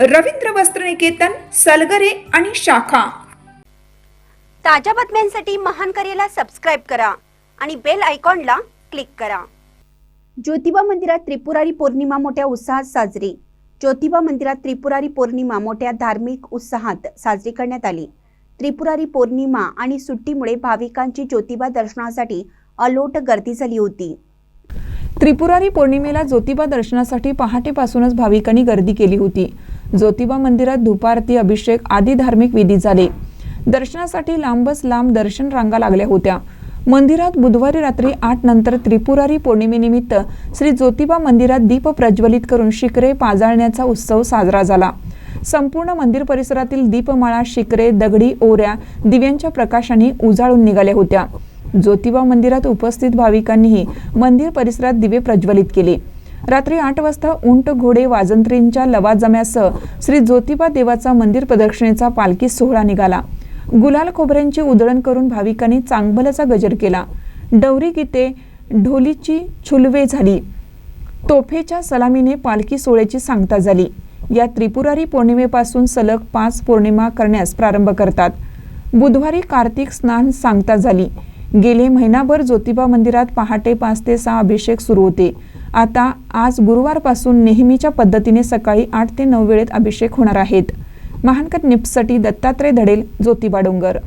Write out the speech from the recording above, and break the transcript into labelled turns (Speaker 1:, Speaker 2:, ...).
Speaker 1: रवींद्र वस्त्रनिकेतन सलगरे आणि शाखा.
Speaker 2: ताज्या बातम्यांसाठी महान करेला सबस्क्राईब करा आणि बेल आयकॉनला क्लिक करा. ज्योतिबा मंदिरात त्रिपुरारी पौर्णिमा मोठ्या उत्साहात साजरी. ज्योतिबा मंदिरात त्रिपुरारी पौर्णिमा मोठ्या धार्मिक उत्साहात साजरी करण्यात आली. त्रिपुरारी पौर्णिमा आणि सुट्टीमुळे भाविकांची ज्योतिबा दर्शनासाठी अलोट गर्दी झाली होती.
Speaker 3: त्रिपुरारी पौर्णिमेला ज्योतिबा दर्शनासाठी पहाटेपासूनच भाविकांनी गर्दी केली होती. ज्योतिबा मंदिरात धुपारती अभिषेक आदी धार्मिक विधी झाले. दर्शनासाठी लांबच लांब दर्शन रांगा लागल्या होत्या. मंदिरात बुधवारी रात्री आठ नंतर त्रिपुरारी पौर्णिमेनिमित्त श्री ज्योतिबा मंदिरात दीप प्रज्वलित करून शिखरे पाजाळण्याचा उत्सव साजरा झाला. संपूर्ण मंदिर परिसरातील दीपमाळा शिखरे दगडी ओऱ्या दिव्यांच्या प्रकाशाने उजाळून निघाल्या होत्या. ज्योतिबा मंदिरात उपस्थित भाविकांनीही मंदिर परिसरात दिवे प्रज्वलित केले. रात्री आठ वाजता उंट घोडे वाजंत्रींच्या लवाजम्यासह श्री ज्योतिबा देवाचा मंदिर प्रदक्षिणेचा पालखी सोहळा निघाला. गुलाल खोबऱ्यांची उधळण करून भाविकांनी चांगभलाचा गजर केला. डवरी गीते ढोलीची छुलवे झाली. तोफेच्या सलामीने पालखी सोहळ्याची सांगता झाली. या त्रिपुरारी पौर्णिमेपासून सलग पाच पौर्णिमा करण्यास प्रारंभ करतात. बुधवारी कार्तिक स्नान सांगता झाली. गेले महिनाभर ज्योतिबा मंदिरात पहाटे पाच ते सहा अभिषेक सुरू होते. आता आज गुरुवारपासून नेहमीच्या पद्धतीने सकाळी आठ ते नऊ वेळेत अभिषेक होणार आहेत. महानकर निप्ससाठी दत्तात्रय धडेल ज्योतिबा डोंगर.